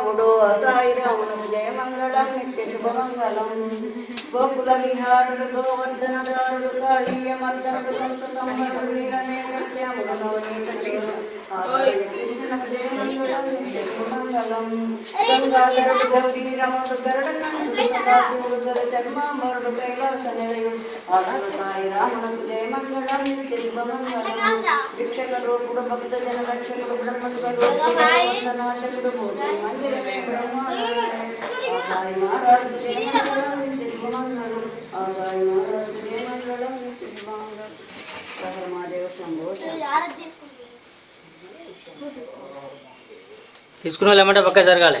ఆచారబాబుడు అసాయి రాముడు జయమంగళం నిత్య శుభమంగళం. గోకుల విహారుడు గోవర్ధనదారుడు కాళీయ మర్దనుడు కంస సంహరుడు నీలమేఘశ్యాముడు నవనీత గంగాధరుడు గౌరీ రమణుడు గరుడ సదాశివుడు గల చర్మాంబరుడు కైలాస నిలయుడు ఆసన సాయి రామునకు జయమంగళం నిత్య భిక్షక రూపుడు భక్త జన బ్రహ్మస్వరూపుడు నాశకుడు మూర్తి మందిరమే బ్రహ్మాండమే ఆ సాయి మహారాజు జయమంగళం నిత్య ఆ సాయి మహారాజు జయమంగళం మహాదేవ శంభో తీసుకున్న వాళ్ళు ఏమంటే పక్క జరగాలి.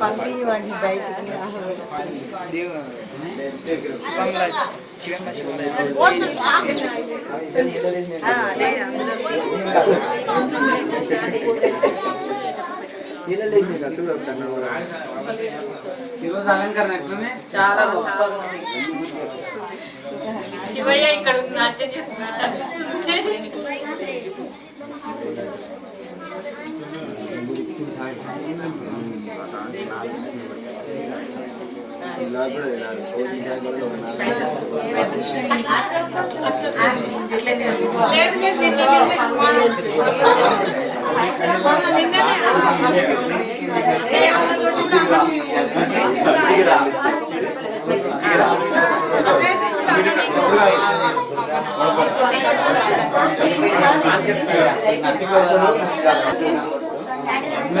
పంపించండి బయటికి ఈరోజు అలంకరణ ఎట్లనే చాలా గొప్పగా శివయ్య ఇక్కడ నాట్యం చేస్తున్నారు. లేదు లేదు నిన్న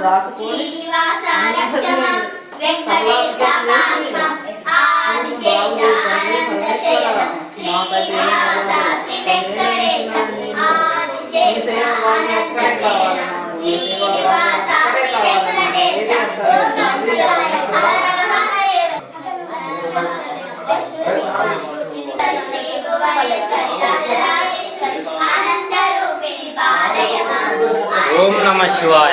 శ్రీనివాస రక్షమం వెంకటేశ కాహిమం ఆదిశేష అనంతశయనం శ్రీనివాస శ్రీ వెంకటేశ ఆదిశేష అనంతశయనం శ్రీనివాస శ్రీ వెంకటేశ ఓం శివాయ శ్రీ భువనేశ్వరి రాజరాజేశ్వరి ఆనంద రూపిణి ఓం నమ శివాయ.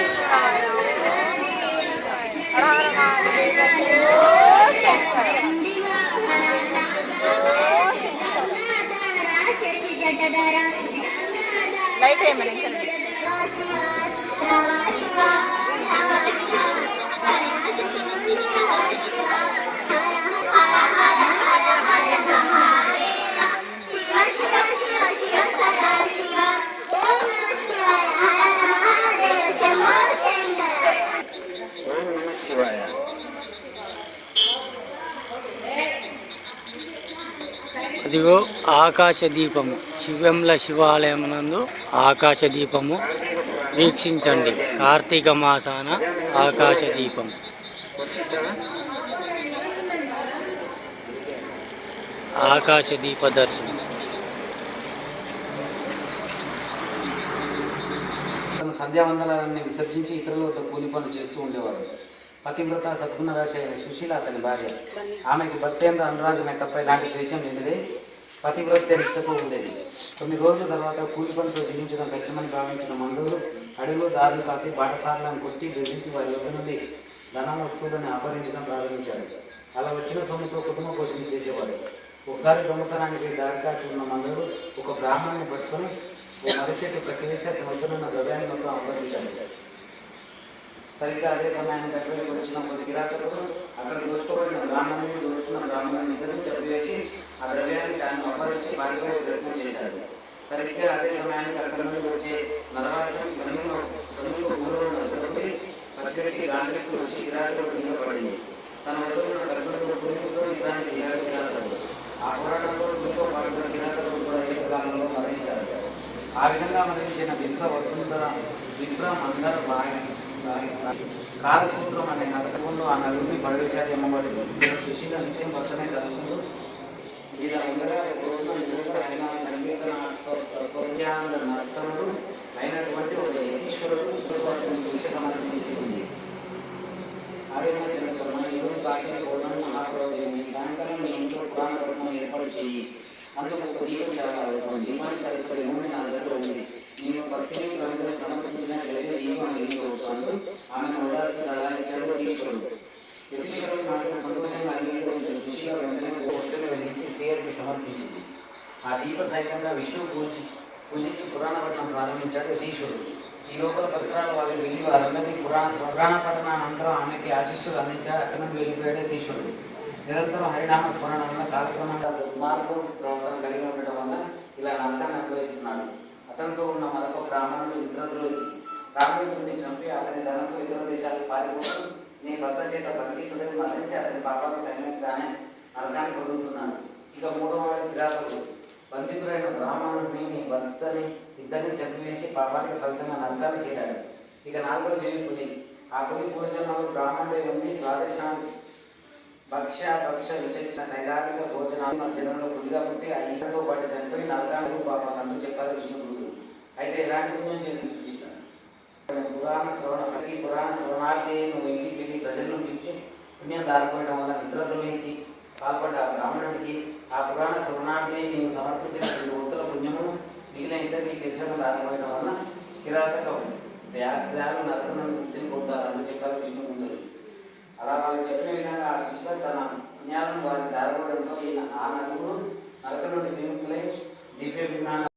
నమ శివాయ అదిగో ఆకాశ దీపము శివెంల శివాలయమునందు ఆకాశ దీపము వీక్షించండి. కార్తీక మాసాన ఆకాశ దీపం ఆకాశ దీప దర్శనం. తన సంధ్యావందనాన్ని విసర్జించి ఇతరులతో కూలి పనులు చేస్తూ ఉండేవారు పతివ్రత సద్గుణ రాశి అయిన సుశీల అతని భార్య. ఆమెకి భర్తేంద్ర అనురాగ తప్ప ఇలాంటి ద్వేషం లేనిదే పతివ్రత నిష్టతో ఉండేది. కొన్ని రోజుల తర్వాత కూలి పనితో జీవించడం కష్టమని భావించిన మందులు అడవిలో దారులు కాసి బాటసార్లను కొట్టి బెదిరించి వారి యొక్క నుండి ధనం వస్తువులను అపహరించడం ప్రారంభించారు. అలా వచ్చిన సొమ్ముతో కుటుంబ పోషణ చేసేవారు. ఒకసారి దొంగతనానికి దారికాసి ఉన్న మందులు ఒక బ్రాహ్మణ్ని పట్టుకొని ఓ మర్రి చెట్టు కట్టివేసి అతని వద్దనున్న ద్రవ్యాన్ని మొత్తం అపహరించాడు సరిగ్గా అదే సమయానికి అక్కడికి వచ్చిన కొద్ది కిరాతకులు అక్కడ దోచుకోబడిన బ్రాహ్మణుని దోచుకున్న బ్రాహ్మణుని ఇద్దరు చెప్పేసి ఆ ద్రవ్యాన్ని తాను అపహరించి పారిపోయే ప్రయత్నం చేశాడు. సరిగ్గా అదే సమయానికి అక్కడ నుండి వచ్చే నరవాసం సమీప సమీప ఊరిలో పసిగట్టి గాండ్రేసి వచ్చి కిరాతకుడు కింద పడింది తన వద్ద ఉన్న భూమితో ఇతరానికి ఏడు కిరాతకుడు ఆ పోరాటంలో భూమితో పాల్గొన్న కిరాతకుడు కూడా కాలంలో మరణించారు. ఆ విధంగా మరణించిన విప్ర వసుంధర విప్ర మందర కాలసూత్రం అనే నరకంలో ఆ నలుగురిని పడవేశారు అమ్మవారి. సుశీల నిత్యం వస్తమే జరుగుతూ ఇలా రోజు ఎదురుగా ఆయన సంకీర్తన నర్తనుడు అయినటువంటి ఒక యతీశ్వరుడు సుఖపడుతున్న దృశ్య సమర్పించింది ఆరోగ్య చంద్రకర్మ ఈరోజు తాకిన సాయంకాలం మీ ఇంట్లో పురాణ ఏర్పాటు చేయి. అందుకు ఒక దీపం చాలా అవసరం దీపానికి సరిపడే నూనె నా దగ్గర ఉంది. నేను భక్తిని కవితలు సమర్పించిన లేదా దీపం వెలిగించవచ్చు. ఆ దీప సహితంగా విష్ణు పూజి పూజించి పురాణ పట్టణం ప్రారంభించాడు యతీశ్వరుడు ఈ లోపల పత్రాలు వాళ్ళకి వెళ్ళి వారందరినీ పురాణ పురాణ పఠన అనంతరం ఆమెకి ఆశిష్యులు అందించాడు అక్కడ నుండి వెళ్ళిపోయాడు నిరంతరం హరినామ స్మరణ వల్ల కాలక్రమంగా దుర్మార్గం ప్రవర్తన కలిగి ఉండటం వల్ల ఇలా నరకాన్ని అనుభవిస్తున్నాడు అతనితో ఉన్న మరొక బ్రాహ్మణుడు ఇతరులకి బ్రాహ్మణుడిని చంపి అతని ధనంతో ఇతర దేశాలకు పారిపోతూ నీ భర్త చేత బంధితుడే మరణించి అతని పాపాలకు తగినట్టుగానే నరకాన్ని పొందుతున్నాడు ఇక మూడవ విరాసకుడు బంధితుడైన బ్రాహ్మణుని నీ భర్తని ఇద్దరిని చంపివేసి పాపానికి ఫలితమైన నరకాన్ని చేరాడు. ఇక నాలుగో జీవి పులి. ఆ పులి పూర్వజన్మలో బ్రాహ్మణుడే ఉండి ద్వాదశాన్ని భక్ష భక్ష విచక్షణ నైరామిక భోజనాలు మన జనంలో పులిగా పుట్టి ఆ ఈతతో పాటు చనిపోయి నరకానికి పాపాలను చెప్పారు విష్ణుగురుడు. అయితే ఎలాంటి పుణ్యం చేసి సూచిస్తాను పురాణ శ్రవణ ప్రతి పురాణ శ్రవణార్థి నువ్వు ఇంటికి వెళ్ళి ప్రజలను పిలిచి పుణ్యం దారిపోయడం వల్ల నిద్రద్రోహికి పాల్పడ్డ ఆ బ్రాహ్మణుడికి ఆ పురాణ శ్రవణార్థి నీవు సమర్పించిన రెండు ఉత్తర పుణ్యమును మిగిలిన ఇద్దరికి చేసిన దారిపోయడం వల్ల కిరాతక వ్యాఘ్రాలు నరకను ముక్తిని పొందాలని చెప్పారు విష్ణుగురుడు అలా వాళ్ళు చెప్పిన విధంగా ఆ శిష్యులు తన పుణ్యాలను వారికి దారిపోవడంతో ఈయన ఆ నలుగురు నరక నుండి విముక్తులై దివ్య విమాన